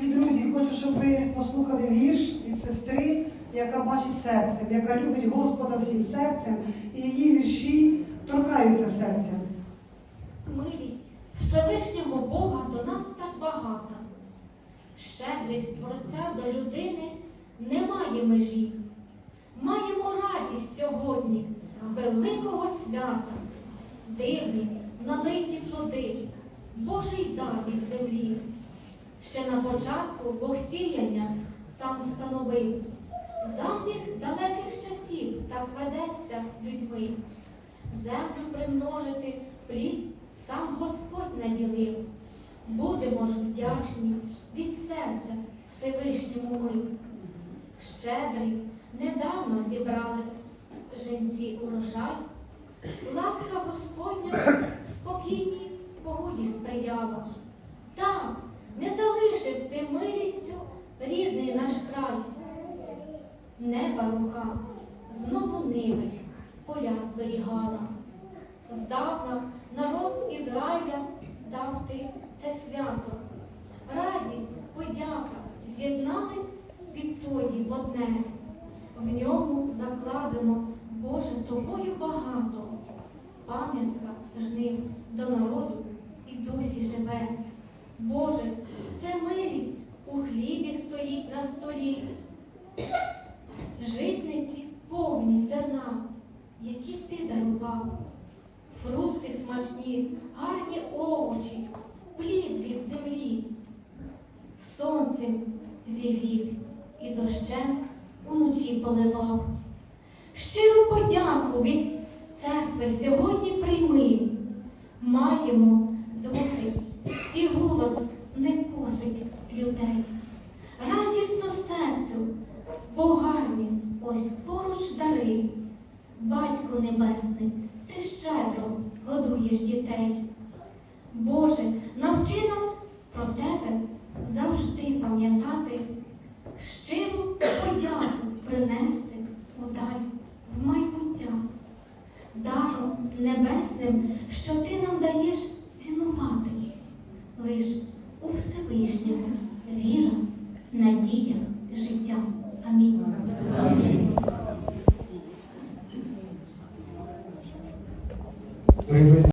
Дорогі друзі, хочу, щоб ви послухали вірш від сестри, яка бачить серцем, яка любить Господа всім серцем, і її вірші торкаються серця. Милість Всевишнього Бога до нас так багата. Щедрість Творця до людини немає межі. Маємо радість сьогодні великого свята, дивні, налиті плоди, Божий дар від землі. Початку Бог сіяння сам встановив. З давніх далеких часів так ведеться людьми. Землю примножити плід сам Господь наділив. Будемо ж вдячні від серця Всевишньому ми. Щедрий, недавно зібрали жінці урожай. Ласка Господня спокійній погоді сприяла. Там не залишив Неба рука знову ниви поля зберігала. Здавна народ Ізраїля дав ти це свято. Радість, подяка з'єднались відтоді в одне. В ньому закладено, Боже, тобою багато. Пам'ятка жнив до народу які ти дарував. Фрукти смачні, гарні овочі, плід від землі. Сонцем зігрів і дощем уночі поливав. Щиру подяку від церкви сьогодні прийми. Маємо досить і голод не косить людей. Радісно серцю, богарні, ось поруч дари. Батько Небесний, ти щедро годуєш дітей. Боже, навчи нас про тебе завжди пам'ятати, щиру подяку принести удаль в майбуття, даром небесним, що ти нам даєш цінувати лиш у Всевишньому